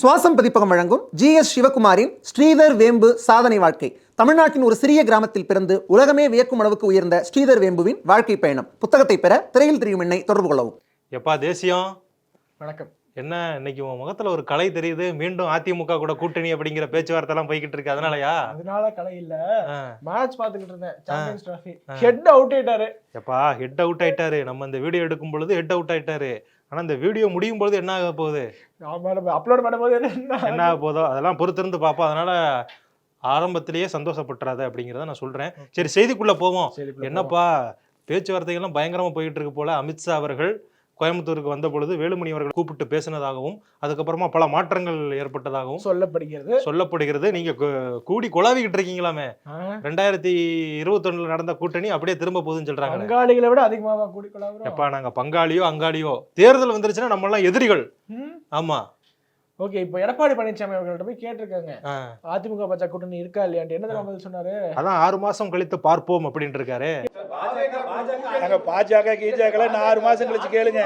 சுவாசம் பதிப்பகம் வழங்கும் ஜி எஸ் சிவகுமாரின் ஸ்ரீதர் வேம்பு சாதனை வாழ்க்கை. தமிழ்நாட்டின் ஒரு சிறிய கிராமத்தில் பிறந்து உலகமே வியக்கும் அளவுக்கு உயர்ந்த ஸ்ரீதர் வேம்புவின் வாழ்க்கை பயணம். புத்தகத்தை பெற திரையில் தெரியும் எண்ணை தொடர்பு கொள்ளவும். எப்பா தேசியம்? வணக்கம். என்ன இன்னைக்கு உன் முகத்துல ஒரு கலை தெரியுது. மீண்டும் அதிமுக கூட கூட்டணி அப்படிங்கிற பேச்சுவார்த்தை எல்லாம் போய்கிட்டு இருக்கு. அதனாலயா? அதனால கலை இல்ல. மேட்ச் பாத்துக்கிட்டு இருந்தேன். சாம்பியன்ஸ் டிராஃபி ஹெட் அவுட் ஆயிட்டாரு. எப்பா ஹெட் அவுட் ஆயிட்டாரு. நம்ம இந்த வீடியோ எடுக்கும் பொழுது ஹெட் அவுட் ஆயிட்டாரு. ஆனா இந்த வீடியோ முடியும் பொழுது என்ன ஆக போகுது? அப்லோட் பண்ணும்போது என்ன என்ன ஆக போதோ அதெல்லாம் பொறுத்திருந்து பார்ப்போம் அதனால ஆரம்பத்திலேயே சந்தோஷப்பட்டுறாத அப்படிங்கிறத நான் சொல்றேன். சரி செய்திக்குள்ள போவோம். என்னப்பா? பேச்சுவார்த்தைகள்லாம் பயங்கரமா போயிட்டு இருக்கு போல. அமித்ஷா அவர்கள் கோயம்புத்தூருக்கு வந்த பொழுது வேலுமணி அவர்கள் கூப்பிட்டு பேசினதாகவும் அதுக்கப்புறமா பல மாற்றங்கள் ஏற்பட்டதாகவும் சொல்லப்படுகிறது. சொல்லப்படுகிறது. நீங்க கூடி குழாவிக்கிட்டு இருக்கீங்களாமே. ரெண்டாயிரத்தி இருபத்தொன்னுல நடந்த கூட்டணி அப்படியே திரும்ப போகுதுன்னு சொல்றாங்க பங்காளிகளை விட அதிகமாவா கூடிக்கொள்ளாம எப்பா நாங்க பங்காளியோ அங்காளியோ தேர்தல் வந்துருச்சுன்னா நம்ம எல்லாம் எதிரிகள் ஆமா. ஓகே இப்போ எடப்பாடி பழனிசாமி அவர்கள்ட்ட போய் கேட்டிருக்காங்க. அதிமுக பாஜக கூட்டணி இருக்கா இல்லையான்ட்டு என்ன பதில் சொன்னாரு? அதான் ஆறு மாசம் கழித்து பார்ப்போம் அப்படின்ட்டு இருக்காரு. நாங்க பாஜக கீஜாக்களை நான் ஆறு மாசம் கழிச்சு கேளுங்க.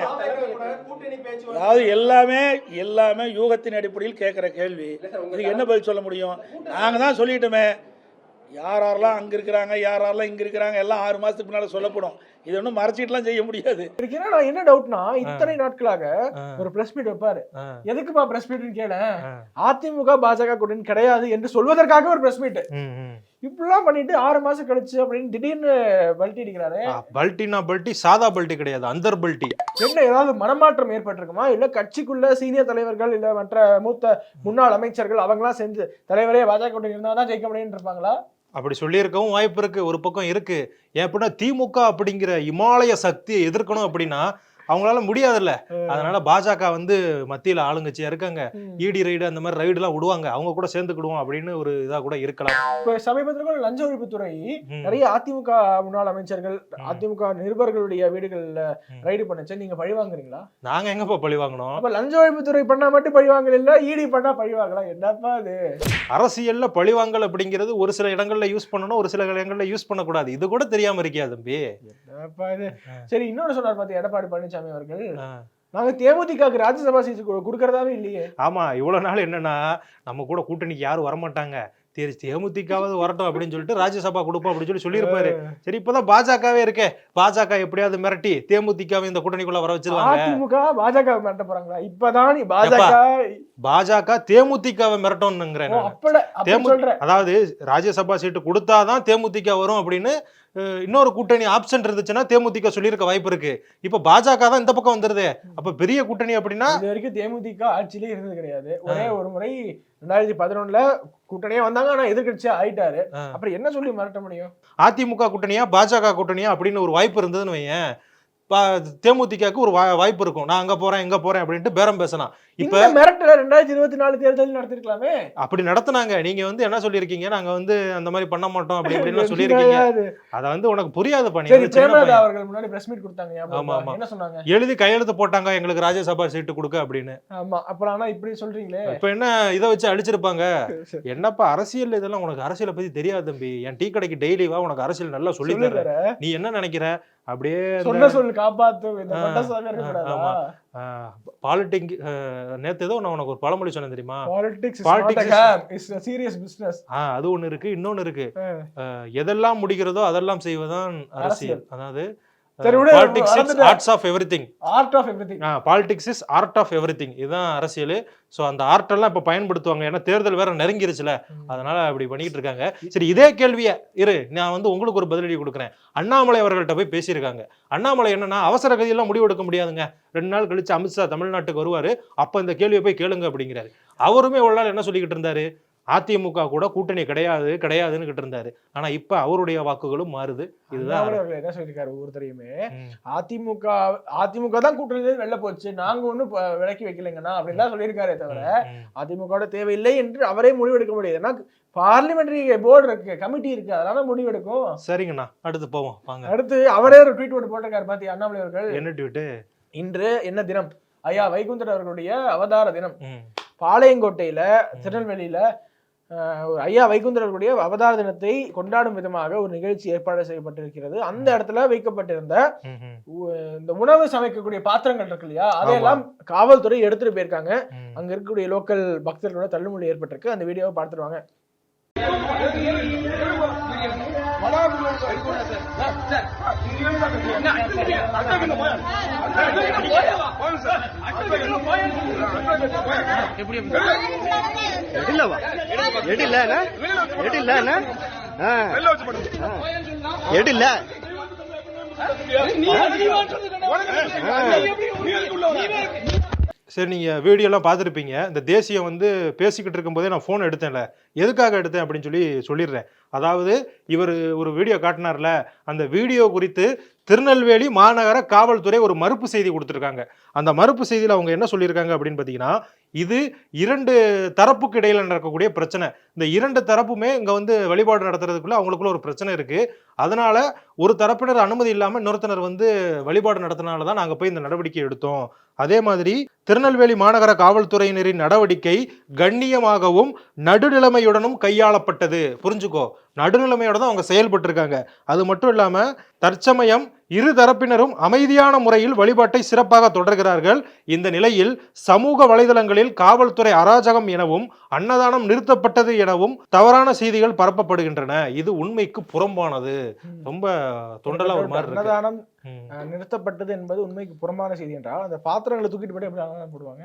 அதாவது எல்லாமே எல்லாமே யூகத்தின் அடிப்படையில் கேட்குற கேள்வி. இதுக்கு என்ன பதில் சொல்ல முடியும்? நாங்க தான் சொல்லிட்டோமே. யார் யாரெல்லாம் அங்க இருக்கிறாங்க யார் யாரெல்லாம் இங்க இருக்கிறாங்க எல்லாம் ஆறு மாசத்துக்கு முன்னால சொல்லப்படும். இது ஒன்றும் மறைச்சிட்டுலாம் செய்ய முடியாது. எனக்கு என்னடா என்ன டவுட்னா இத்தனை நாட்களாக ஒரு பிரஸ் மீட் வைப்பாரு. எதுக்குப்பா பிரஸ் மீட்னு கேள. அதிமுக பாஜக கூட்டணி கிடையாது என்று சொல்வதற்காக ஒரு பிரஸ் மீட். இப்படிலாம் பண்ணிட்டு ஆறு மாசம் கழிச்சு அப்படின்னு திடீர்னு பல்ட்டி அடிக்கிறாரு. பல்ட்டினா பல்ட்டி சாதா பல்ட்டி கிடையாது அந்தர் பல்ட்டி. என்ன ஏதாவது மனமாற்றம் ஏற்பட்டிருக்குமா? இல்ல கட்சிக்குள்ள சீனியர் தலைவர்கள் இல்ல மற்ற மூத்த முன்னாள் அமைச்சர்கள் அவங்களாம் செஞ்சு தலைவரே பாஜக இருந்தா தான் ஜெயிக்க முடியும்னு இருப்பாங்களா? அப்படி சொல்லியிருக்கவும் வாய்ப்பு இருக்கு ஒரு பக்கம் இருக்கு. ஏன் அப்படின்னா திமுக அப்படிங்கிற இமாலய சக்தியை எதிர்க்கணும் அப்படின்னா அவங்களால முடியாதுல்ல. அதனால பாஜக வந்து மத்தியில ஆளுங்கட்சியா இருக்காங்க. இடி ரைடு அந்த மாதிரி ரைடு எல்லாம் விடுவாங்க. அவங்க கூட சேர்ந்துக்கிடுவோம் அப்படின்னு ஒரு இதா கூட இருக்கலாம். இப்ப சமீபத்தில் கூட லஞ்ச ஒழிப்புத்துறை. நிறைய அதிமுக முன்னாள் அமைச்சர்கள் அதிமுக நிருபர்களுடைய வீடுகள்ல. ரைடு பண்ணுச்சு. நீங்க பழி வாங்குறீங்களா? நாங்க எங்கப்பா பழி வாங்கினோம்? அப்ப லஞ்ச ஒழிப்புத்துறை பண்ணா மட்டும் பழி வாங்கல இல்ல இடி பண்ணா பழி வாங்கலாம் என்னப்பா அது? அரசியல்ல பழிவாங்கல் அப்படிங்கிறது ஒரு சில இடங்கள்ல யூஸ் பண்ணணும் ஒரு சில இடங்கள்ல யூஸ் பண்ணக்கூடாது. இது கூட தெரியாம இருக்கியா தம்பி? இது சரி இன்னொன்னு சொன்னார் பாத்தி எடப்பாடி பழனிசாமி அவர்கள். நாங்க தேமுதிகக்கு ராஜ்யசபா சீட் கொடுக்கறதாவே இல்லையே. ஆமா இவ்வளவு நாள் என்னன்னா நம்ம கூட கூட்டணிக்கு யாரும் வரமாட்டாங்க. சரி தேமுதிகாவது வரட்டும் அப்படின்னு சொல்லிட்டு ராஜ்யசபா கொடுப்போம் அப்படின்னு சொல்லி சொல்லியிருப்பாரு. சரி இப்பதான் பாஜகவே இருக்கே. பாஜக எப்படியாவது மிரட்டி தேமுதிகாவை இந்த கூட்டணிக்குள்ள வர வச்சிருவாங்க. அதிமுக பாஜக மிரட்ட போறாங்களா? இப்பதான் பாஜக. பாஜக தேமுதிகாவை மிரட்டணுங்கிறேன் அதாவது ராஜ்யசபா சீட்டு கொடுத்தாதான் தேமுதிக வரும் அப்படின்னு இன்னொரு கூட்டணி ஆப்ஷன் இருந்துச்சுன்னா தேமுதிக சொல்லியிருக்க வாய்ப்பு இருக்கு. இப்ப பாஜக தான் இந்த பக்கம் வந்துருது. அப்ப பெரிய கூட்டணி அப்படின்னா இது வரைக்கும் தேமுதிக ஆட்சியிலே இருந்தது கிடையாது. ஒரே ஒரு முறை ரெண்டாயிரத்தி பதினொன்னுல கூட்டணியே வந்தாங்க ஆனா எதிர்கட்சியா ஆயிட்டாரு. அப்புறம் என்ன சொல்லி மிரட்ட முடியும்? அதிமுக கூட்டணியா பாஜக கூட்டணியா அப்படின்னு ஒரு வாய்ப்பு இருந்ததுன்னு வையேன். தேமுதிகக்கு ஒரு வாய்ப்பு இருக்கும். நான் அங்க போறேன் இங்க போறேன் அப்படின்ட்டு பேரம் பேசலாம். இப்ப மிரட்டல ரெண்டாயிரத்தி இருபத்தி நாலு தேர்தல் நடத்திருக்கலாமே? அப்படி நடத்துனாங்க. நீங்க வந்து என்ன சொல்லியிருக்கீங்க? நாங்க வந்து அந்த மாதிரி பண்ண மாட்டோம் அப்படி அப்படின்னு சொல்லியிருக்கீங்க. அத வந்து உனக்கு புரியாது பண்ணி அவர்கள் முன்னாடி பிரஸ் மீட் கொடுத்தாங்க ஆமா? ஆமா. என்ன சொன்னாங்க? எழுதி கையெழுத்து போட்டாங்க எங்களுக்கு ராஜ்யசபா சீட்டு கொடுக்க அப்படின்னு. ஆமா அப்புறம் ஆனா இப்படி சொல்றீங்களே. இப்ப என்ன இதை வச்சு அழிச்சிருப்பாங்க என்னப்பா அரசியல் இதெல்லாம் உனக்கு அரசியலை பத்தி தெரியாது தம்பி. என் டீ கடைக்கு டெய்லி வா உனக்கு அரசியல் நல்லா சொல்லி தர நீ என்ன நினைக்கிற? அப்படியே சொன்ன சொல் காப்பாத்து. பாலிட்டிக் நேத்து ஏதோ நான் உனக்கு ஒரு பழமொழி சொன்னேன் தெரியுமா? பாலிடிக்ஸ் சீரியஸ் பிசினஸ் அது ஒண்ணு இருக்கு இன்னொன்னு இருக்கு. எதெல்லாம் முடிகிறதோ அதெல்லாம் செய்வதுதான் அரசியல். அதாவது சரி, விடு, politics is. Arts of everything art of everything politics is art of everything இதுதான் அரசியல். ஸோ அந்த ஆர்ட் எல்லாம் இப்போ பயன்படுத்துவாங்க. ஏன்னா தேர்தல் வேற நெருங்கிருச்சுல. அதனால அப்படி பண்ணிட்டு இருக்காங்க. சரி இதே கேள்வியை இரு நான் வந்து உங்களுக்கு ஒரு பதிலடி கொடுக்குறேன். அண்ணாமலை அவர்கள்ட்ட போய் பேசியிருக்காங்க. அண்ணாமலை என்னன்னா அவசர கதியெல்லாம் முடிவு எடுக்க முடியாதுங்க. ரெண்டு நாள் கழிச்சு அமித்ஷா தமிழ்நாட்டுக்கு வருவாரு. அப்ப இந்த கேள்வியை போய் கேளுங்க அப்படிங்கிறாரு. அவருமே ஒரு நாள் என்ன சொல்லிக்கிட்டு இருந்தாரு? அதிமுக கூட கூட்டணி கிடையாது கிடையாதுன்னு கிட்டு இருந்தாரு ஆனா இப்ப அவருடைய வாக்குகளும் மாறுது. இதுதான் அவர்கள் என்ன சொல்லியிருக்காரு ஒவ்வொருத்தரையுமே. அதிமுக அதிமுக தான் கூட்டணியில வெளில போச்சு. நாங்க ப- விலக்கி வைக்கலைங்கண்ணா அப்படின்னு தான் சொல்லியிருக்காரே தவிர. அதிமுக தேவையில்லை என்று அவரே முடிவெடுக்க முடியாது. ஏன்னா பார்லிமெண்டரி போர்டு இருக்கு கமிட்டி இருக்கு அதனால முடிவெடுக்கும். சரிங்கண்ணா அடுத்து போவோம் வாங்க. அடுத்து அவரே ஒரு ட்வீட் ஒன்று போட்டிருக்காரு பாத்தி அண்ணாமலை அவர்கள்? என்ன ட்வீட்டு? இன்று என்ன தினம்? ஐயா வைகுந்தர் அவர்களுடைய அவதார தினம். பாளையங்கோட்டையில திருநெல்வேலியில ஒரு ஐயா வைகுந்தரர்களுடைய அவதார தினத்தை கொண்டாடும் விதமாக ஒரு நிகழ்ச்சி ஏற்பாடு செய்யப்பட்டிருக்கிறது. அந்த இடத்துல வைக்கப்பட்டிருந்த இந்த உணவு சமைக்கக்கூடிய பாத்திரங்கள் இருக்கு இல்லையா? அதையெல்லாம் காவல்துறை எடுத்துட்டு போயிருக்காங்க. அங்க இருக்கக்கூடிய லோக்கல் பக்தர்களோட தள்ளுமுடி ஏற்பட்டிருக்கு. அந்த வீடியோவை பார்த்துருவாங்க எடில்லவா எடில்ல எடில்ல எடில்ல சரி நீங்கள் வீடியோலாம் பார்த்துருப்பீங்க. இந்த தேசியம் வந்து பேசிக்கிட்டு இருக்கும்போதே நான் ஃபோன் எடுத்தேன்ல. எதுக்காக எடுத்தேன் அப்படின்னு சொல்லி சொல்லிடுறேன். அதாவது இவர் ஒரு வீடியோ காட்டினார்ல அந்த வீடியோ குறித்து திருநெல்வேலி மாநகர காவல்துறை ஒரு மறுப்பு செய்தி கொடுத்துருக்காங்க. அந்த மறுப்பு செய்தியில் அவங்க என்ன சொல்லியிருக்காங்க அப்படின்னு பார்த்தீங்கன்னா இது இரண்டு தரப்புக்கு இடையில் நடக்கக்கூடிய பிரச்சனை. இந்த இரண்டு தரப்புமே இங்கே வந்து வழிபாடு நடத்துறதுக்குள்ள அவங்களுக்குள்ள ஒரு பிரச்சனை இருக்குது அதனால ஒரு தரப்பினர் அனுமதி இல்லாமல் இன்னொருத்தனர் வந்து வழிபாடு நடத்தினால தான் நாங்கள் போய் இந்த நடவடிக்கை எடுத்தோம். அதே மாதிரி திருநெல்வேலி மாநகர காவல்துறையினரின் நடவடிக்கை கண்ணியமாகவும் நடுநிலைமையுடனும் கையாளப்பட்டது. புரிஞ்சுக்கோ. நடுநிலைமையோட தான் அவங்க செயல்பட்டு இருக்காங்க அது மட்டும் இல்லாம தற்சமயம் இரு தரப்பினரும் அமைதியான முறையில் வழிபாட்டை சிறப்பாக தொடர்கிறார்கள். இந்த நிலையில் சமூக வலைதளங்களில் காவல்துறை அராஜகம் எனவும் அன்னதானம் நிறுத்தப்பட்டது எனவும் தவறான செய்திகள் பரப்பப்படுகின்றன. இது உண்மைக்கு புறம்பானது. ரொம்ப தொண்டலா ஒரு மாதிரி அன்னதானம் நிறுத்தப்பட்டது என்பது உண்மைக்கு புறம்பான செய்தி என்றால் அந்த பாத்திரங்களை தூக்கிட்டு போய் எப்படி போடுவாங்க?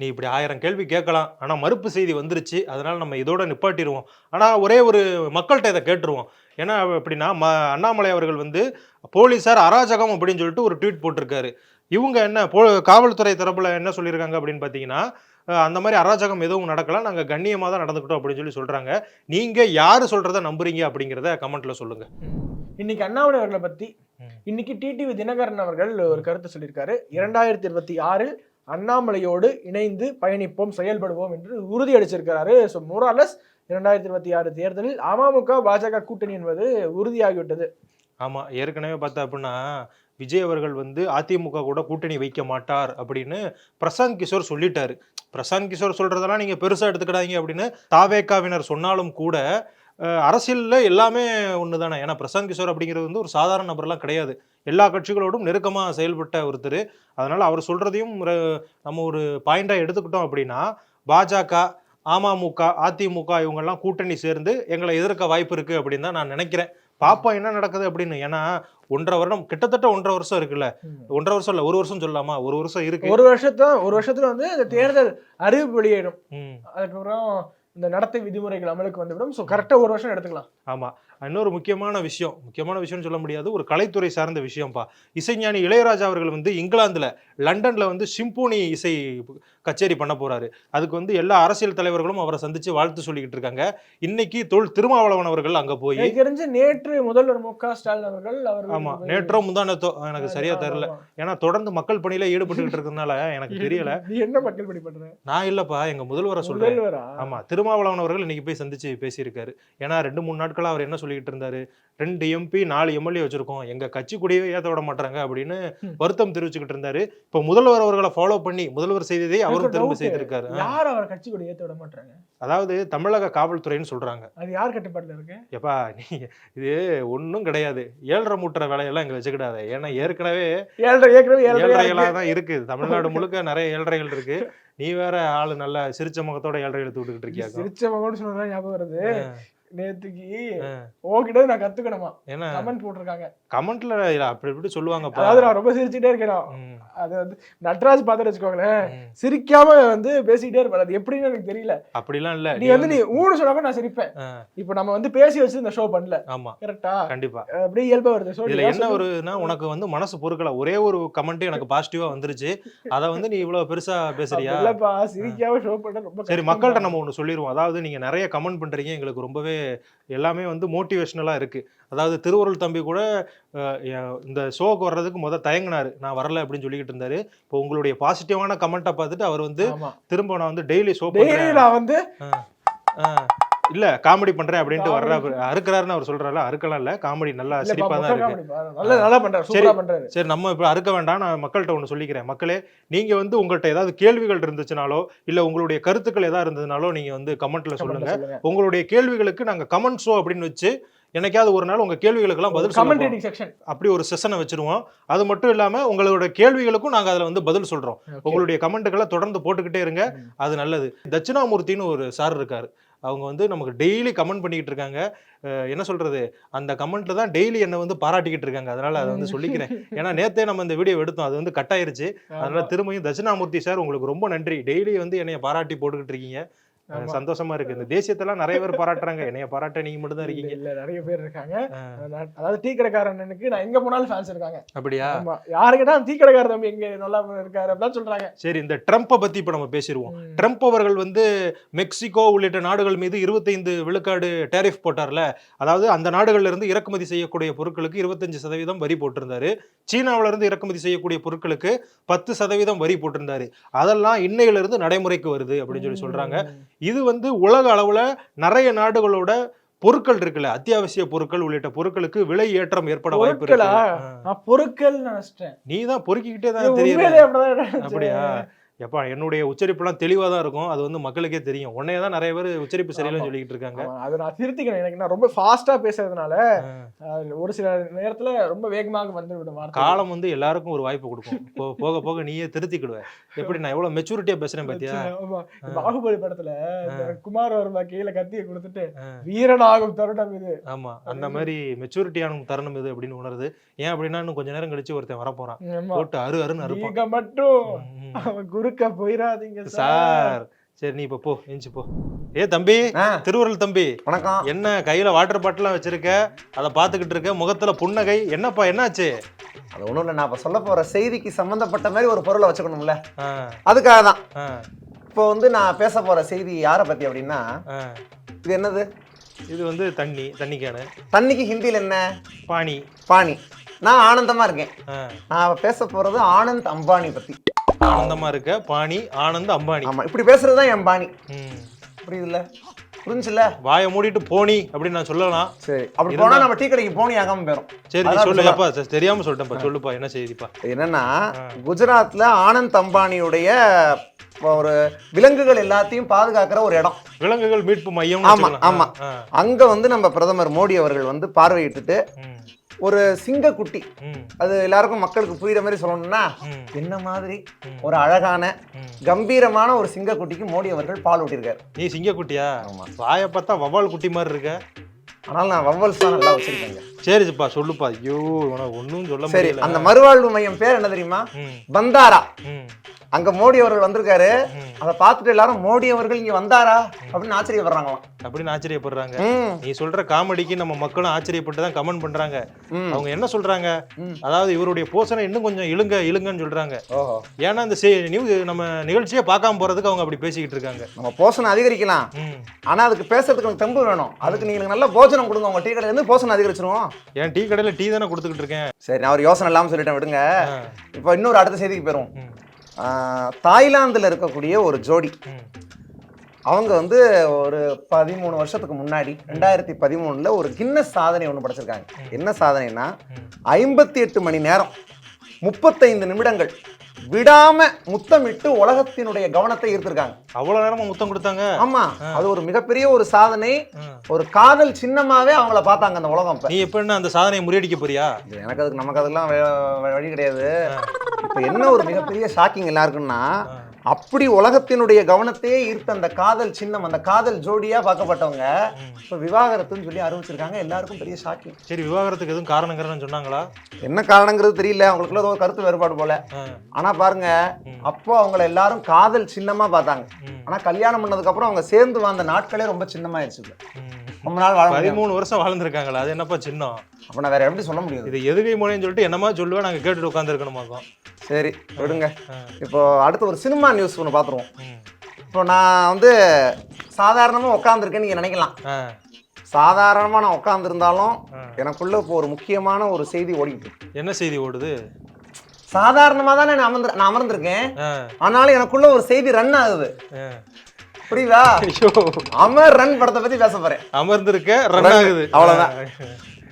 நீ இப்படி ஆயிரம் கேள்வி கேட்கலாம். ஆனா மறுப்பு செய்தி வந்துருச்சு. அதனால நம்ம இதோட நிப்பாட்டிடுவோம் ஆனா ஒரே ஒரு மக்கள்கிட்ட இதை கேட்டுருவோம். ஏன்னா எப்படின்னா ம அண்ணாமலை அவர்கள் வந்து போலீசார் அராஜகம் அப்படின்னு சொல்லிட்டு ஒரு ட்வீட் போட்டிருக்காரு. இவங்க என்ன போ காவல்துறை தரப்புல என்ன சொல்லியிருக்காங்க அப்படின்னு பார்த்தீங்கன்னா அந்த மாதிரி அராஜகம் எதுவும் நடக்கல. நாங்க கண்ணியமா தான் நடந்துக்கிட்டோம் அப்படின்னு சொல்லி சொல்றாங்க. நீங்க யாரு சொல்றத நம்புறீங்க அப்படிங்கிறத கமெண்ட்ல சொல்லுங்க. இன்னைக்கு அண்ணாமலை அவர்களை பத்தி ம். இன்னைக்கு டிடிவி தினகரன் அவர்கள் ஒரு கருத்து சொல்லியிருக்காரு. இரண்டாயிரத்தி இருபத்தி ஆறில் அண்ணாமலையோடு இணைந்து பயணிப்போம் செயல்படுவோம் என்று உறுதி அளிச்சிருக்கிறாரு ஸோ மோராலஸ் இரண்டாயிரத்தி இருபத்தி ஆறு தேர்தலில் அமமுக பாஜக கூட்டணி என்பது உறுதியாகிவிட்டது. ஆமாம் ஏற்கனவே பார்த்தா அப்படின்னா விஜய் அவர்கள் வந்து அதிமுக கூட கூட்டணி வைக்க மாட்டார் அப்படின்னு பிரசாந்த் கிஷோர் சொல்லிட்டாரு. பிரசாந்த் கிஷோர் சொல்றதெல்லாம் நீங்க பெருசா எடுத்துக்கிடாதீங்க அப்படின்னு தாவேக்காவினர் சொன்னாலும் கூட அரசியல்ல எல்லாமே ஒன்று தானே ஏன்னா பிரசாந்த் கிஷோர் அப்படிங்கிறது வந்து ஒரு சாதாரண நபர்லாம் கிடையாது. எல்லா கட்சிகளோடும் நெருக்கமாக செயல்பட்ட ஒருத்தர். அதனால அவர் சொல்றதையும் ஒரு- நம்ம ஒரு பாயிண்டா எடுத்துக்கிட்டோம் அப்படின்னா பாஜக அமமுக அதிமுக இவங்கெல்லாம் கூட்டணி சேர்ந்து எங்களை எதிர்க்க வாய்ப்பு இருக்கு அப்படின்னு தான் நான் நினைக்கிறேன். பாப்போம் என்ன நடக்குது அப்படின்னு? ஏன்னா ஒன்றரை வருடம் கிட்டத்தட்ட ஒன்றரை வருஷம் இருக்குல்ல. ஒன்றரை வருஷம் இல்ல ஒரு வருஷம் சொல்லலாமா? ஒரு வருஷம் இருக்கு. ஒரு வருஷத்துல ஒரு வருஷத்துல வந்து இந்த தேர்தல் அறிவிப்பு வெளியிடும் அதுக்கப்புறம் இந்த நடத்தை விதிமுறைகள் அமலுக்கு வந்துவிடும். ஸோ கரெக்டாக ஒரு வருஷம் எடுத்துக்கலாம். ஆமா. இன்னொரு முக்கியமான விஷயம் முக்கியமான விஷயம்னு சொல்ல முடியாது ஒரு கலைத்துறை சார்ந்த விஷயம்ப்பா இசைஞானி இளையராஜா அவர்கள் வந்து இங்கிலாந்துல லண்டன்ல வந்து சிம்போனி இசை கச்சேரி பண்ண போறாரு. அதுக்கு வந்து எல்லா அரசியல் தலைவர்களும் அவரை சந்திச்சு வாழ்த்து சொல்லிக்கிட்டு இருக்காங்க. இன்னைக்கு தொல் திருமாவளவன் அவர்கள் அங்க போய் தெரிஞ்சு நேற்று முதல்வர் மு க ஸ்டாலின் அவர்கள் அவர்கள் ஆமா போய்- நேற்றோ முந்தானத்தோ எனக்கு சரியா ஆமா, தெரியல. ஆமா. ஏன்னா தொடர்ந்து மக்கள் பணியில ஈடுபட்டுக்கிட்டு இருக்கிறதுனால எனக்கு தெரியல. என்ன மக்கள் பணி பண்ற? நான் இல்லப்பா எங்க முதல்வரை சொல்றேன். முதல்வரா? ஆமா திருமாவளவன் அவர்கள் இன்னைக்கு போய் சந்திச்சு பேசியிருக்காரு. ஏன்னா ரெண்டு மூணு நாட்களா அவர் என்ன சொல்லிக்கிட்டு இருந்தாரு. ரெண்டு எம்பி நாலு எம்எல்ஏ வச்சிருக்கோம். எங்க கட்சி கூடயே ஏத்த விட மாட்டாங்க அப்படின்னு. வருத்தம் தெரிவிச்சுக்கிட்டு இருந்தாரு. இப்ப முதல்வர் அவர்களை ஃபாலோ பண்ணி முதல்வர் செய்ததை அவரும் திரும்ப. செய்திருக்காரு. யார் அவர் கட்சி கூட ஏத்த விட மாட்டாங்க? அதாவது தமிழக காவல்துறைன்னு சொல்றாங்க. அது யார் கட்டுப்பாட்டுல இருக்கு? எப்பா நீ இது ஒண்ணும் கிடையாது. ஏழரை மூட்டுற வேலையெல்லாம் இங்க வச்சுக்கிடாத. ஏன்னா ஏற்கனவே ஏழரை ஏற்கனவே ஏழரை தான் இருக்கு. தமிழ்நாடு முழுக்க நிறைய ஏழ்றைகள் இருக்கு. நீ வேற ஆளு நல்ல சிரிச்ச முகத்தோட ஏழ்றை எடுத்து விட்டுக்கிட்டு இருக்கியாக்கும் சிரிச்ச மகன் சொன்னதான் ஞாபகம் வருது. நேத்துக்கு. உங்ககிட்ட நான் கத்துக்கணுமா? ஏன்னா கமெண்ட் போட்டிருக்காங்க. கமெண்ட்ல அப்படி இப்படி சொல்லுவாங்கப்பா அதாவது நான் ரொம்ப சிரிச்சுட்டே இருக்கேன் அது வந்து நட்ராஜ் பார்த்து வச்சுக்கோங்களேன். சிரிக்காம வந்து பேசிக்கிட்டே இருப்பாரு அது எப்படின்னு எனக்கு தெரியல. அப்படிலாம் இல்ல. நீ வந்து நீ ஊனு சொல்லாம நான் சிரிப்பேன். இப்போ நம்ம வந்து பேசி வச்சு இந்த ஷோ பண்ணல. ஆமா. கரெக்டா கண்டிப்பா. அப்படியே இயல்பா வருது. ஷோ இதுல என்ன ஒருனா உனக்கு வந்து மனசு பொறுக்கல. ஒரே ஒரு கமெண்ட் எனக்கு பாசிட்டிவா வந்துருச்சு. அத வந்து நீ இவ்வளவு பெருசா பேசுறியா? இல்லப்பா. சிரிக்காம ஷோ பண்ண ரொம்ப சரி மக்கள்கிட்ட. நம்ம ஒண்ணு சொல்லிடுவோம் அதாவது நீங்க நிறைய கமெண்ட் பண்றீங்க. எங்களுக்கு ரொம்பவே எல்லாமே வந்து மோட்டிவேஷனலா இருக்கு. அதாவது திருவருள் தம்பி கூட இந்த ஷோக்கு வர்றதுக்கு முத தயங்கினாரு. நான் வரல அப்படின்னு சொல்லிக்கிட்டு இருந்தாரு. இப்போ உங்களுடைய பாசிட்டிவான கமெண்ட்டை பார்த்துட்டு அவர் வந்து திரும்ப நான் வந்து டெய்லி ஷோ நான் வந்து இல்ல காமெடி பண்றேன் அப்படின்ட்டு வர்ற அறுக்கிறாருன்னு அவர் சொல்றாரு அறுக்கலாம் இல்ல. காமெடி நல்லா சிரிப்பா தான் இருக்கு. நல்லா பண்றாரு. சரி. சூப்பரா பண்றாரு. சரி நம்ம இப்போ அறுக்க வேண்டாம். நான் மக்கள்கிட்ட ஒன்று சொல்லிக்கிறேன். மக்களே நீங்க வந்து உங்கள்கிட்ட ஏதாவது கேள்விகள் இருந்துச்சுனாலோ இல்ல உங்களுடைய கருத்துக்கள் ஏதாவது இருந்ததுனாலோ நீங்க வந்து கமெண்ட்ல சொல்லுங்க. உங்களுடைய கேள்விகளுக்கு நாங்க கமெண்ட் ஷோ அப்படின்னு வச்சு என்னைக்காவது ஒரு நாள் உங்க கேள்விகளுக்கெல்லாம் பதில் கமெண்ட் செக்ஷன் அப்படி ஒரு செஷனை வச்சிருவோம். அது மட்டும் இல்லாம உங்களோட கேள்விகளுக்கும் நாங்க அதுல வந்து பதில் சொல்றோம். உங்களுடைய கமெண்ட்டுகளை தொடர்ந்து போட்டுக்கிட்டே இருங்க. அது நல்லது. தட்சிணாமூர்த்தின்னு ஒரு சார் இருக்காரு. அவங்க வந்து நமக்கு டெய்லி கமெண்ட் பண்ணிக்கிட்டு இருக்காங்க. என்ன சொல்றது? அந்த கமெண்ட்ல தான் டெய்லி என்ன வந்து பாராட்டிக்கிட்டு இருக்காங்க. அதனால அதை வந்து சொல்லிக்கிறேன். ஏன்னா நேத்தே நம்ம இந்த வீடியோ எடுத்தோம். அது வந்து கட் ஆயிருச்சு. அதனால திரும்பியும் தட்சிணாமூர்த்தி சார் உங்களுக்கு ரொம்ப நன்றி. டெய்லி வந்து என்னைய பாராட்டி போட்டுக்கிட்டு இருக்கீங்க. சந்தோஷமா இருக்கு. இந்த தேசியத்தெல்லாம் நிறைய பேர் பாராட்டுறாங்க. என்னைய பாராட்ட நீங்க மட்டும் தான் இருக்கீங்க. இல்ல நிறைய பேர் இருக்காங்க. அதாவது டீ கடைக்காரனுக்கு நான் எங்க போனாலும் ஃபேன்ஸ் இருக்காங்க. அப்படியா? யாரு கேட்டா டீ கடைக்காரர் தம்பி எங்க நல்லா இருக்காரு அப்படின்னு சொல்றாங்க. சரி இந்த ட்ரம்ப்பை பத்தி இப்ப நம்ம பேசிடுவோம். ட்ரம்ப் அவர்கள் வந்து மெக்சிகோ உள்ளிட்ட நாடுகள் மீது இருபத்தைந்து விழுக்காடு டேரிஃப் போட்டார்ல. அதாவது அந்த நாடுகள்ல இருந்து இறக்குமதி செய்யக்கூடிய பொருட்களுக்கு இருபத்தஞ்சு சதவீதம் வரி போட்டிருந்தாரு. சீனாவுல இருந்து இறக்குமதி செய்யக்கூடிய பொருட்களுக்கு பத்து சதவீதம் வரி போட்டிருந்தாரு. அதெல்லாம் இன்னையில இருந்து நடைமுறைக்கு வருது அப்படின்னு சொல்லி சொல்றாங்க. இது வந்து உலக அளவுல நிறைய நாடுகளோட பொருட்கள் இருக்குல்ல அத்தியாவசிய பொருட்கள் உள்ளிட்ட பொருட்களுக்கு விலை ஏற்றம் ஏற்பட வாய்ப்பு இருக்கு. பொருட்களா? நினைச்சிட்டேன். நீ தான் பொறுக்கிக்கிட்டே தான் தெரியுது. அப்படியா? எப்பா என்னுடைய உச்சரிப்புலாம் தெளிவா தான் இருக்கும். அது வந்து மக்களுக்கே தெரியும். உன்னைய தான் நிறைய பேர் உச்சரிப்பு சரியில்லைன்னு. சொல்லிக்கிட்டு இருக்காங்க. அதை நான் திருத்திக்கணும் எனக்கு நான் ரொம்ப ஃபாஸ்டா பேசுறதுனால ஒரு சில நேரத்துல ரொம்ப வேகமாக வந்து விடும் காலம் வந்து எல்லாருக்கும் ஒரு வாய்ப்பு கொடுக்கும். போ- போக போக நீயே திருத்திக்கிடுவ. எப்படி நான் எவ்வளவு மெச்சூரிட்டியா பேசுறேன் பாத்தியா? ஆமா. பாகுபலி படத்துல குமார் வர்மா கீழே கத்திய கொடுத்துட்டு. வீரனாகும் தருணம் இது. ஆமா. அந்த மாதிரி மெச்சூரிட்டியான தருணம் இது அப்படின்னு உணருது ஏன் அப்படின்னா இன்னும் கொஞ்ச நேரம் கழிச்சு ஒருத்தன் வரப்போறான். ஆமா. போட்டு அரு அருன்னு அறுப்பான். நீங்க மட்டும் குறுக்க போயிடாதீங்க சார். சார் நீ இப்ப போ எஞ்சி போ. ஏ தம்பி ஆ, திருவுருள் தம்பி வணக்கம். என்ன கையில வாட்டர் பாட்டிலாம் வச்சிருக்க? அதை பாத்துக்கிட்டு இருக்க முகத்துல புன்னகை என்னப்பா என்னாச்சு? அது ஒண்ணும் இல்லை நான் இப்ப சொல்ல போற செய்திக்கு சம்பந்தப்பட்ட மாதிரி ஒரு பொருளை வச்சுக்கணும்ல. அதுக்காக தான். இப்போ வந்து நான் பேச போற செய்தி யாரை பத்தி அப்படின்னா. இது என்னது? இது வந்து தண்ணி தண்ணி கேனு தண்ணிக்கு ஹிந்தியில் என்ன? பானி பாணி. நான் ஆனந்தமா இருக்கேன். நான் பேச போறது ஆனந்த் அம்பானி பத்தி. ஆனந்தமா இருக்க? பாணி ஆனந்த் அம்பானி. ஆமா இப்படி பேசுறது தான் என் பாணி. புரியுதுல்ல? புரிஞ்சுல வாயை மூடிட்டு போனி அப்படின்னு நான் சொல்லலாம். சரி. அப்படி போனா நம்ம டீ கடைக்கு போனி ஆகாம போயிரும். சரி நீ அதான் சொல்லு சொல்ல- அப்பா சரி, தெரியாம சொல்லிட்டேன்ப்பா சொல்லுப்பா என்ன செய்திப்பா. என்னன்னா. குஜராத்ல ஆனந்த் அம்பானியுடைய ஒரு விலங்குகள் எல்லாத்தையும் பாதுகாக்கிற ஒரு இடம். விலங்குகள் மீட்பு மையம் ஆமா, ஆமா. அங்க வந்து நம்ம பிரதமர் மோடி அவர்கள் வந்து பார்வையிட்டுட்டு ஒரு சிங்கக்குட்டி. அது எல்லாருக்கும் மக்களுக்கு புரியுற மாதிரி சொல்லணும்னா என்ன மாதிரி ஒரு அழகான கம்பீரமான ஒரு சிங்கக்குட்டிக்கு மோடி அவர்கள் பால் ஊட்டியிருக்காரு. நீ சிங்கக்குட்டியா? ஆமா. வாயை பார்த்தா வவ்வால் குட்டி மாதிரி இருக்க. ஆனால் நான் வவ்வல்ஸ் தான் நல்லா வச்சிருக்கேங்க. சரிப்பா சொல்லுப்பா. ஐயோ உனக்கு ஒன்றும் சொல்ல சரி அந்த மறுவாழ்வு மையம் பேர் என்ன தெரியுமா? பந்தாரா. அங்க மோடி அவர்கள் வந்திருக்காரு. அதை பார்த்துட்டு எல்லாரும் மோடி அவர்கள் இங்க வந்தாரா? அப்படின்னு ஆச்சரியப்படுறாங்களாம். அப்படின்னு ஆச்சரியப்படுறாங்க. நீ சொல்ற காமெடிக்கு நம்ம மக்களும் ஆச்சரியப்பட்டு தான் கமெண்ட் பண்றாங்க. அவங்க என்ன சொல்றாங்க. அதாவது இவருடைய போஷனை இன்னும் கொஞ்சம் இழுங்க இழுங்கன்னு சொல்றாங்க. ஏன்னா இந்த நியூஸ் நம்ம நிகழ்ச்சியே பார்க்காம போறதுக்கு அவங்க அப்படி பேசிக்கிட்டு இருக்காங்க. நம்ம போஷனை அதிகரிக்கலாம். ஆனா அதுக்கு பேசுறதுக்கு தெம்பு வேணும். அதுக்கு நீங்க நல்ல போஜனம் கொடுங்க. உங்க டீ கடையில இருந்து போஷனை அதிகரிச்சிருவோம். என் டீ கடையில டீ தானே கொடுத்துக்கிட்டு இருக்கேன். சரி நான் ஒரு யோசனை இல்லாம சொல்லிட்டேன் விடுங்க. இப்போ இன்னொரு அடுத்த செய்திக்கு போயிரும் ம், தாய்லாந்துல இருக்கக்கூடிய ஒரு ஜோடி. அவங்க வந்து ஒரு பதிமூணு வருஷத்துக்கு முன்னாடி ரெண்டாயிரத்தி பதிமூணுல ஒரு கின்னஸ் சாதனை ஒன்று படைச்சிருக்காங்க. என்ன சாதனைனா. ஐம்பத்தி எட்டு மணி நேரம் முப்பத்தைந்து நிமிடங்கள் விடாம முத்தமிட்டு உலகத்தினுடைய கவனத்தை ஈர்த்திருக்காங்க. அவ்வளவு நேரமா முத்தம் கொடுத்தாங்க? ஆமா. அது ஒரு மிகப்பெரிய ஒரு சாதனை. ஒரு காதல் சின்னமாவே அவங்கள பார்த்தாங்க அந்த உலகம் நீ எப்ப என்ன அந்த சாதனையை முறியடிக்க போறியா? எனக்கு அதுக்கு நமக்கு அதெல்லாம் வழி கிடையாது. இப்ப என்ன ஒரு மிகப்பெரிய ஷாக்கிங் எல்லாருக்குன்னா. அப்படி உலகத்தினுடைய கவனத்தையே ஈர்த்த அந்த காதல் சின்னம் அந்த காதல் ஜோடியா பார்க்கப்பட்டவங்க இப்ப விவாகரத்துன்னு சொல்லி அறிவிச்சிருக்காங்க. எல்லாருக்கும் பெரிய ஷாக்கிங் சரி விவாகரத்துக்கு எதுவும் காரணங்கிறன்னு சொன்னாங்களா? என்ன காரணங்கிறது தெரியல. அவங்களுக்குள்ள ஏதோ கருத்து வேறுபாடு போல. ஆனா பாருங்க. அப்போ அவங்கள எல்லாரும் காதல் சின்னமா பார்த்தாங்க. ஆனா கல்யாணம் பண்ணதுக்கு அப்புறம் அவங்க சேர்ந்து வாழ்ந்த நாட்களே ரொம்ப சின்னமாயிருச்சு. ரொம்ப நாள் வாழ பதிமூணு வருஷம் வாழ்ந்திருக்காங்களா அது என்னப்பா சின்னம்? அப்ப நான் வேற எப்படி சொல்ல முடியாது இது எதுகை முனைன்னு சொல்லிட்டு என்னமா சொல்லுவேன் நாங்க கேட்டுட்டு உட்காந்துருக்கணுமாக்கும் சரி விடுங்க. இப்போ அடுத்து ஒரு சினிமா நியூஸ் ஒன்று பார்த்துருவோம். இப்போ நான் வந்து சாதாரணமாக உட்காந்துருக்கேன்னு நீங்கள் நினைக்கலாம். சாதாரணமாக நான் உட்காந்துருந்தாலும். எனக்குள்ள இப்போ ஒரு முக்கியமான ஒரு செய்தி இருக்கு. என்ன செய்தி ஓடுது? சாதாரணமாக தானே நான் அமர்ந்து நான் அமர்ந்திருக்கேன். ஆனாலும் எனக்குள்ள ஒரு செய்தி ரன் ஆகுது. புரியுதா? ஐயோ. அமர் ரன் படத்தை பத்தி பேச போறேன். அமர்ந்திருக்க ரன். ஆகுது. அவ்வளவுதான்.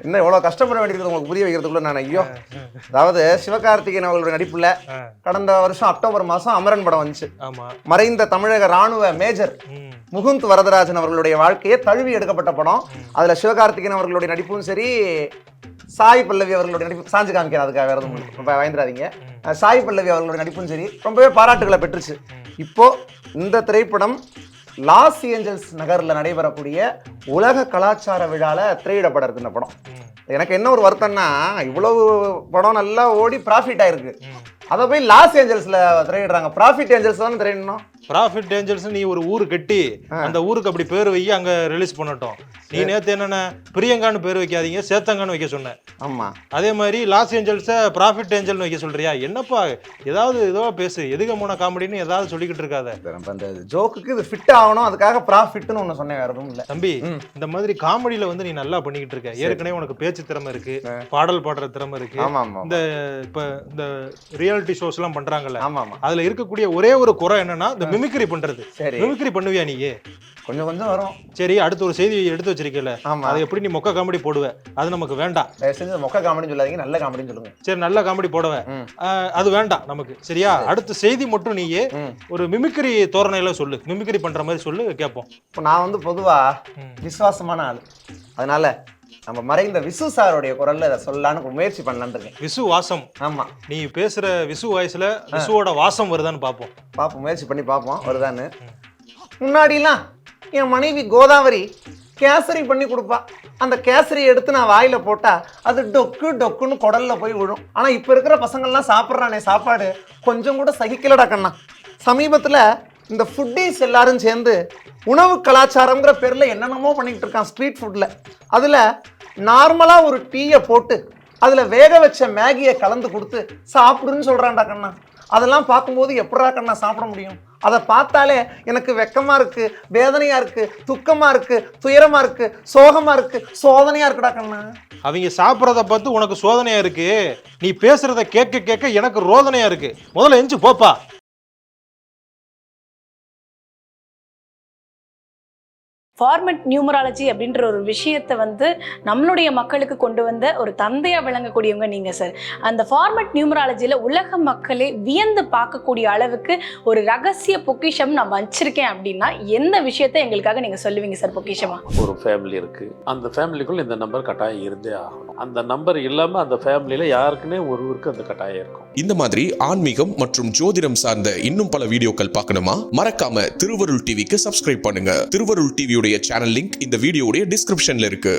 இன்னும் எவ்வளவு கஷ்டப்பட வேண்டியது உங்களுக்கு புரிய வைக்கிறதுக்குள்ள நான் ஐயோ. அதாவது சிவகார்த்திகேயன் அவர்களுடைய நடிப்புல. கடந்த வருஷம் அக்டோபர் மாசம் அமரன் படம் வந்துச்சு. மறைந்த தமிழக ராணுவ மேஜர் முகுந்த் வரதராஜன் அவர்களுடைய வாழ்க்கையை தழுவி எடுக்கப்பட்ட படம். அதுல சிவகார்த்திகேயன் அவர்களுடைய நடிப்பும் சரி சாய் பல்லவி அவர்களுடைய நடிப்பு சாஞ்சு காமிக்கிறேன் அதுக்காக வேற எதுவும் அஹ் சாய் பல்லவி அவர்களுடைய நடிப்பும் சரி ரொம்பவே பாராட்டுகளை பெற்றுச்சு. இப்போ இந்த திரைப்படம் லாஸ் ஏஞ்சல்ஸ் நகர்ல நடைபெறக்கூடிய உலக கலாச்சார விழால திரையிடப்பட இருக்கு இந்த படம் எனக்கு என்ன ஒரு வருத்தம்னா இவ்வளவு படம் நல்லா ஓடி ப்ராஃபிட் ஆயிருக்கு. அதை போய் லாஸ் ஏஞ்சல்ஸ்ல திரையிடுறாங்க. ப்ராஃபிட் ஏஞ்சல்ஸ் தான் திரையிடணும். ப்ராஃபிட் ஏஞ்சல்ஸ் நீ ஒரு ஊர் கட்டி அந்த ஊருக்கு அப்படி பேர் வை அங்க ரிலீஸ் பண்ணட்டும். நீ நேத்து என்னென்ன பிரியங்கான்னு பேர் வைக்காதீங்க சேத்தங்கான்னு வைக்க சொன்ன ஆமா. அதே மாதிரி லாஸ் ஏஞ்சல்ஸை ப்ராஃபிட் ஏஞ்சல்னு வைக்க சொல்றியா? என்னப்பா ஏதாவது ஏதோ பேசு எதுக்கு போன காமெடின்னு ஏதாவது சொல்லிக்கிட்டு இருக்காத. நம்ம அந்த ஜோக்குக்கு இது ஃபிட் ஆகணும் அதுக்காக ப்ராஃபிட்னு ஒன்று சொன்னேன் வேற இல்லை. தம்பி. இந்த மாதிரி காமெடியில வந்து நீ நல்லா பண்ணிக்கிட்டு இருக்க. ஏற்கனவே உனக்கு பேச்சு திறமை இருக்கு பாடல் பாடுற திறமை இருக்கு. இந்த இப்ப இந்த ரியாலிட்டி ஷோஸ் எல்லாம் பண்றாங்கல்ல. ஆமா ஆமா. அதுல இருக்கக்கூடிய ஒரே ஒரு குறை என்னன்னா இந்த மிமிக்ரி பண்றது. சரி. மிமிக்ரி பண்ணுவியா நீ? கொஞ்சம் கொஞ்சம் வரும். சரி அடுத்து ஒரு செய்தி எடுத்து வச்சிருக்கல ஆமா. அதை எப்படி நீ மொக்க காமெடி போடுவ? அது நமக்கு வேண்டாம். செஞ்சு மொக்க காமெடின்னு சொல்லாதீங்க நல்ல காமெடின்னு சொல்லுங்க. சரி நல்ல காமெடி போடுவ ம். ஆஹ், அது வேண்டாம் நமக்கு. சரியா? அடுத்த செய்தி மட்டும் நீயே. ஒரு மிமிக்ரி தோரணையில சொல்லு. மிமிக்ரி பண்ற மாதிரி சொல்லு கேட்போம். இப்போ நான் வந்து பொதுவா. விசுவாசமான ஆள். அதனால நம்ம மறைந்த விசு சாருடைய குரல்ல இதை சொல்லலான்னு முயற்சி பண்ணலான்னு இருக்கேன். விசு வாசம். ஆமா. நீ பேசுற விசு வாய்ஸ்ல விசுவோட வாசம் வருதான்னு பார்ப்போம் பார்ப்போம் முயற்சி பண்ணி பார்ப்போம் வருதான்னு. முன்னாடிலாம் என் மனைவி கோதாவரி கேசரி பண்ணி கொடுப்பா. அந்த கேசரி எடுத்து நான் வாயில போட்டா அது டொக்கு டொக்குன்னு குடல்ல போய் விழும். ஆனா இப்ப இருக்கிற பசங்கள்லாம் சாப்பிட்றானே சாப்பாடு. கொஞ்சம் கூட சகிக்கலடா கண்ணா. சமீபத்துல இந்த ஃபுட்டீஸ் எல்லாரும் சேர்ந்து உணவு கலாச்சாரங்கிற பேர்ல என்னென்னமோ பண்ணிக்கிட்டு இருக்கான் ஸ்ட்ரீட் ஃபுட்ல அதுல நார்மலாக ஒரு டீயை போட்டு அதில் வேக வச்ச மேகியை கலந்து கொடுத்து சாப்பிடுன்னு சொல்கிறான்டா கண்ணா. அதெல்லாம் பார்க்கும்போது எப்படா கண்ணா சாப்பிட முடியும்? அதை பார்த்தாலே எனக்கு வெக்கமாக இருக்கு வேதனையாக இருக்கு துக்கமாக இருக்குது துயரமாக இருக்குது சோகமாக இருக்கு சோதனையாக இருக்குடா கண்ணா. அவங்க சாப்பிட்றத பார்த்து உனக்கு சோதனையாக இருக்கு நீ பேசுகிறத கேட்க கேட்க எனக்கு ரோதனையாக இருக்குது முதல்ல எஞ்சி போப்பா. ஃபார்மெட் நியூமராலஜி அப்படின்ற ஒரு விஷயத்தை வந்து நம்மளுடைய மக்களுக்கு கொண்டு வந்த ஒரு தந்தையா விளங்கக்கூடியவங்க நீங்க சார் அந்த ஃபார்மெட் நியூமராலஜியில உலக மக்களே வியந்து பார்க்கக்கூடிய அளவுக்கு ஒரு ரகசிய பொக்கிஷம் நான் வச்சிருக்கேன் அப்படின்னா எந்த விஷயத்தை எங்களுக்காக நீங்க சொல்லுவீங்க சார் பொக்கிஷமா? ஒரு ஃபேமிலி இருக்கு. அந்த ஃபேமிலிக்குள்ள இந்த நம்பர் கட்டாயம் இருந்தே ஆகணும். அந்த நம்பர் இல்லாம அந்த ஃபேமிலியில யாருக்குன்னே ஒருவருக்கு அந்த கட்டாயம் இருக்கும். இந்த மாதிரி ஆன்மீகம் மற்றும் ஜோதிடம் சார்ந்த இன்னும் பல வீடியோக்கள் பார்க்கணுமா? மறக்காம திருவருள் டிவிக்கு சப்ஸ்கிரைப் பண்ணுங்க. திருவருள் டிவியுடைய சேனல் லிங்க் இந்த வீடியோடைய டிஸ்கிரிப்ஷன்ல இருக்கு.